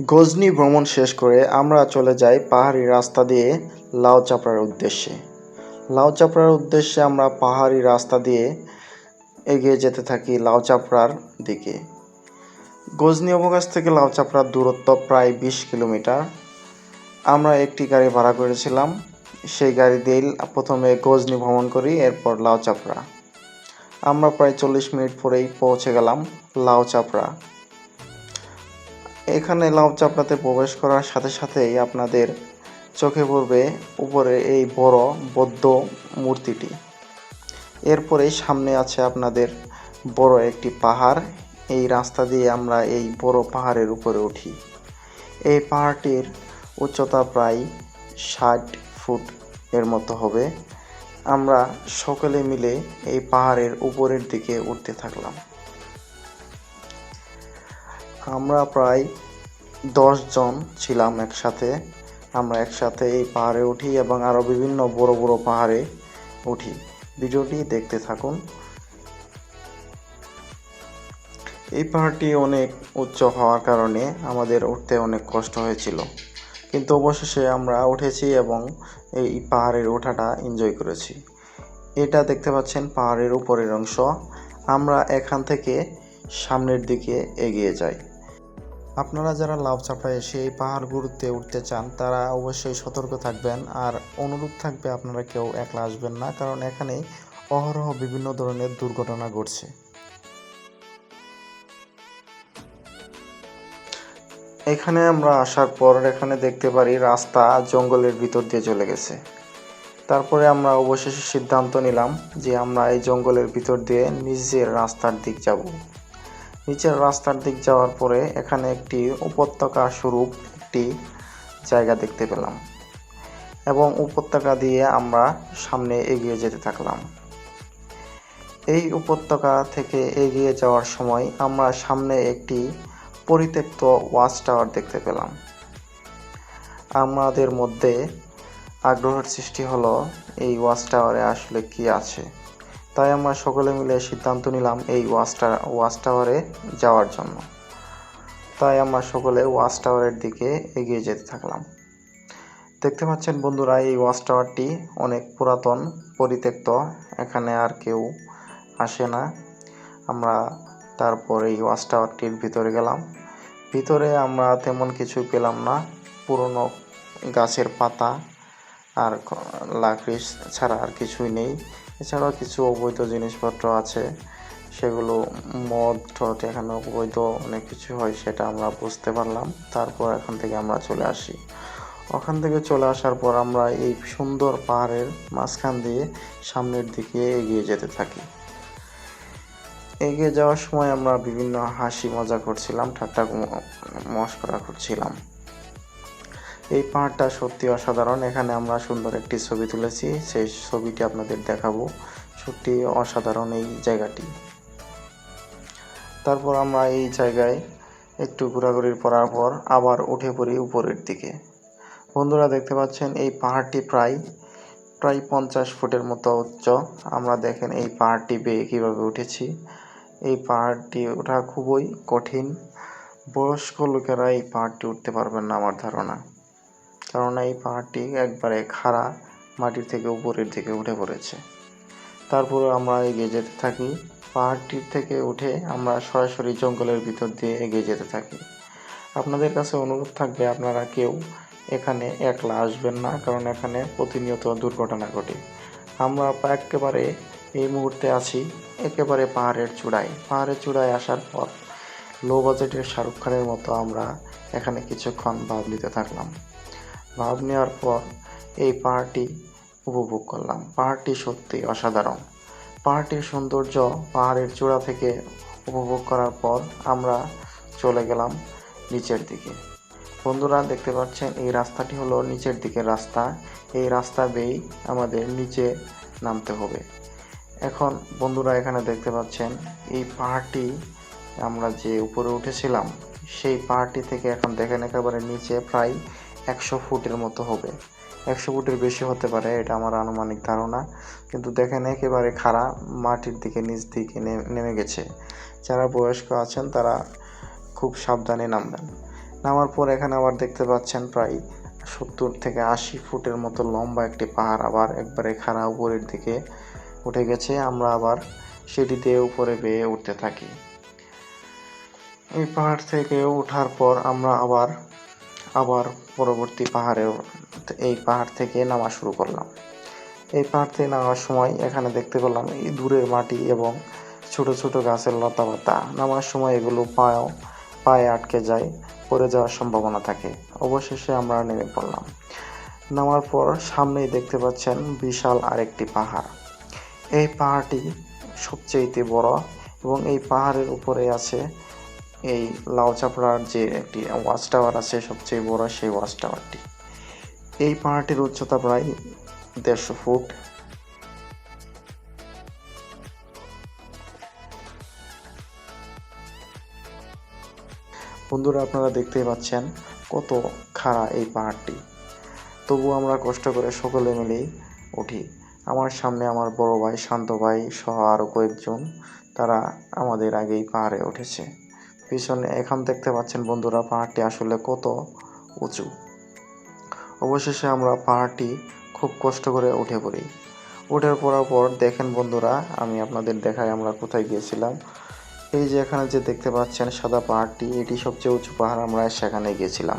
গজনি ভ্রমণ শেষ করে আমরা চলে যাই পাহাড়ি রাস্তা দিয়ে লাউ চাপড়ার উদ্দেশ্যে। লাউ চাপড়ার উদ্দেশ্যে আমরা পাহাড়ি রাস্তা দিয়ে এগিয়ে যেতে থাকি লাউ চাপড়ার দিকে। গজনি অবকাশ থেকে লাউ চাপড়ার দূরত্ব প্রায় বিশ কিলোমিটার। আমরা একটি গাড়ি ভাড়া করেছিলাম। সেই গাড়ি দিয়ে প্রথমে গজনি ভ্রমণ করি, এরপর লাউ চাপড়া। আমরা প্রায় চল্লিশ মিনিট পরেই পৌঁছে গেলাম লাউ চাপড়া। এখানে লাউ চাপড়াতে প্রবেশ করার সাথে সাথেই আপনাদের চোখে পড়বে উপরে এই বড় বৌদ্ধ মূর্তিটি। এরপরেই সামনে আছে আপনাদের বড় একটি পাহাড়। এই রাস্তা দিয়ে আমরা এই বড় পাহাড়ের উপরে উঠি। এই পাহাড়টির উচ্চতা প্রায় ষাট ফুট এর মতো হবে। আমরা সকলে মিলে এই পাহাড়ের উপরের দিকে উঠতে থাকলাম। আমরা প্রায় দশ জন ছিলাম একসাথে। আমরা একসাথে এই পাহাড়ে উঠি এবং আরও বিভিন্ন বড় বড় পাহাড়ে উঠি। ভিডিওটি দেখতে থাকুন। এই পাহাড়টি অনেক উচ্চ হওয়ার কারণে আমাদের উঠতে অনেক কষ্ট হয়েছিল। কিন্তু অবশেষে আমরা উঠেছি এবং এই পাহাড়ের ওঠাটা এনজয় করেছি। এটা দেখতে পাচ্ছেন পাহাড়ের উপরের অংশ। আমরা এখান থেকে সামনের দিকে এগিয়ে যাই। আপনারা যারা লাভ চাপড়ায় এসে এই পাহাড়গুলোতে উঠতে চান, তারা অবশ্যই সতর্ক থাকবেন। আর অনুরোধ থাকবে আপনারা কেউ একলা আসবেন না, কারণ এখানে অহরহ বিভিন্ন ধরনের দুর্ঘটনা ঘটছে। এখানে আমরা আসার পর এখানে দেখতে পারি রাস্তা জঙ্গলের ভিতর দিয়ে চলে গেছে। তারপরে আমরা অবশেষে সিদ্ধান্ত নিলাম যে আমরা এই জঙ্গলের ভিতর দিয়ে নিজের রাস্তার দিক যাব। নিচের রাস্তার দিক যাওয়ার পরে এখানে একটি উপত্যকা স্বরূপ একটি জায়গা দেখতে পেলাম এবং উপত্যকা দিয়ে আমরা সামনে এগিয়ে যেতে থাকলাম। এই উপত্যকা থেকে এগিয়ে যাওয়ার সময় আমরা সামনে একটি পরিত্যক্ত ওয়াচ টাওয়ার দেখতে পেলাম। আমাদের মধ্যে আগ্রহের সৃষ্টি হলো, এই ওয়াচ টাওয়ারে আসলে কি আছে? তাই আমরা সকলে মিলে সিদ্ধান্ত নিলাম এই ওয়াচ ওয়াচ টাওয়ারে যাওয়ার জন্য। তাই আমরা সকলে ওয়াচ টাওয়ারের দিকে এগিয়ে যেতে থাকলাম। দেখতে পাচ্ছেন বন্ধুরা, এই ওয়াচ টাওয়ারটি অনেক পুরাতন, পরিত্যক্ত, এখানে আর কেউ আসে না। আমরা তারপর এই ওয়াচ টাওয়ারটির ভিতরে গেলাম। ভিতরে আমরা তেমন কিছু পেলাম না, পুরনো গাছের পাতা আর লাকড়ি ছাড়া আর কিছুই নেই। এছাড়াও কিছু অবৈধ জিনিসপত্র আছে। সেগুলো মদ টদ এখানে অবৈধ অনেক কিছু হয় সেটা আমরা বুঝতে পারলাম। তারপর এখান থেকে আমরা চলে আসি। ওখান থেকে চলে আসার পর আমরা এই সুন্দর পাহাড়ের মাঝখান দিয়ে সামনের দিকে এগিয়ে যেতে থাকি। এগিয়ে যাওয়ার সময় আমরা বিভিন্ন হাসি মজা করছিলাম, ঠাট্টা মস্করা করছিলাম। এই পাহাড়টা সত্যি অসাধারণ। এখানে আমরা সুন্দর একটি ছবি তুলেছি। সেই ছবিটি আপনাদের দেখাবো। সত্যি অসাধারণ এই জায়গাটি। তারপর আমরা এই জায়গায় একটু ঘোরাঘুরির পরার পর আবার উঠে পড়ি উপরের দিকে। বন্ধুরা, দেখতে পাচ্ছেন এই পাহাড়টি প্রায় প্রায় পঞ্চাশ ফুটের মতো উচ্চ। আমরা দেখেন এই পাহাড়টি বেয়ে কীভাবে উঠেছি। এই পাহাড়টি ওঠা খুবই কঠিন। বয়স্ক লোকেরা এই পাহাড়টি উঠতে পারবেন না, আমার ধারণা। কারণ এই পাহাড়টি একবারে খাড়া মাটির থেকে উপরের দিকে উঠে পড়েছে। তারপরে আমরা এগিয়ে যেতে থাকি। পাহাড়টির থেকে উঠে আমরা সরাসরি জঙ্গলের ভিতর দিয়ে এগিয়ে যেতে থাকি। আপনাদের কাছে অনুরোধ থাকবে, আপনারা কেউ এখানে একলা আসবেন না, কারণ এখানে প্রতিনিয়ত দুর্ঘটনা ঘটে। আমরা একেবারে এই মুহূর্তে আছি একেবারে পাহাড়ের চূড়ায়। পাহাড়ের চূড়ায় আসার পর, লো বাজেটের শাহরুখ খানের মতো আমরা এখানে কিছুক্ষণ ভাব নিতে থাকলাম। ভাব নেওয়ার পর এই পাহাড়টি উপভোগ করলাম। পাহাড়টি সত্যি অসাধারণ। পাহাড়টির সৌন্দর্য পাহাড়ের চূড়া থেকে উপভোগ করার পর আমরা চলে গেলাম নিচের দিকে। বন্ধুরা, দেখতে পাচ্ছেন, এই রাস্তাটি হলো নিচের দিকের রাস্তা। এই রাস্তা বেয়েই আমাদের নিচে নামতে হবে। এখন বন্ধুরা, এখানে দেখতে পাচ্ছেন, এই পাহাড়টি আমরা যে উপরে উঠেছিলাম, সেই পাহাড়টি থেকে এখন দেখেন একেবারে নিচে প্রায় একশো ফুটের মতো হবে। একশো ফুটের বেশি হতে পারে, এটা আমার আনুমানিক ধারণা। কিন্তু দেখেন, একেবারে খাড়া মাটির দিকে, নিচ দিকে নেমে গেছে। যারা বয়স্ক আছেন, তারা খুব সাবধানে নামবেন। নামার পর এখানে আবার দেখতে পাচ্ছেন, প্রায় সত্তর থেকে আশি ফুটের মতো লম্বা একটি পাহাড় আবার একবারে খাড়া উপরের দিকে উঠে গেছে। আমরা আবার সিঁড়ি দিয়ে উপরে বেয়ে উঠতে থাকি। এই পাহাড় থেকে ওঠার পর আমরা আবার আবার পরবর্তী পাহাড়ে এই পাহাড় থেকে নামা শুরু করলাম। এই পাহাড় থেকে নামার সময় এখানে দেখতে পেলাম এই দূরের মাটি এবং ছোট ছোট গাছের লতা পাতা নামার সময় এগুলো পায়েও, পায়ে আটকে যায়, পড়ে যাওয়ার সম্ভাবনা থাকে। অবশেষে আমরা নেমে পড়লাম। নামার পর সামনেই দেখতে পাচ্ছেন বিশাল আরেকটি পাহাড়। এই পাহাড়টি সবচেয়েতে বড় এবং এই পাহাড়ের উপরে আছে এই লাউচাপড়ার যে একটি ওয়াচ টাওয়ার আছে, সবচেয়ে বড় সেই ওয়াচ টাওয়ারটি। এই পাহাড়টির উচ্চতা প্রায় দেড়শো ফুট। বন্ধুরা, আপনারা দেখতেই পাচ্ছেন কত খাড়া এই পাহাড়টি। তবু আমরা কষ্ট করে সকলে মিলেই উঠি। আমার সামনে আমার বড় ভাই, শান্ত ভাই সহ আরও কয়েকজন, তারা আমাদের আগেই পাহাড়ে উঠেছে। পিছনে, এখন দেখতে পাচ্ছেন বন্ধুরা পাহাড়টি আসলে কত উঁচু। অবশেষে আমরা পাহাড়টি খুব কষ্ট করে উঠে পড়ি। উঠে পড়ার পর দেখেন বন্ধুরা, আমি আপনাদের দেখায় আমরা কোথায় গিয়েছিলাম। এই যে এখানে যে দেখতে পাচ্ছেন সাদা পাহাড়টি, এটি সবচেয়ে উঁচু পাহাড়, আমরা সেখানে গিয়েছিলাম।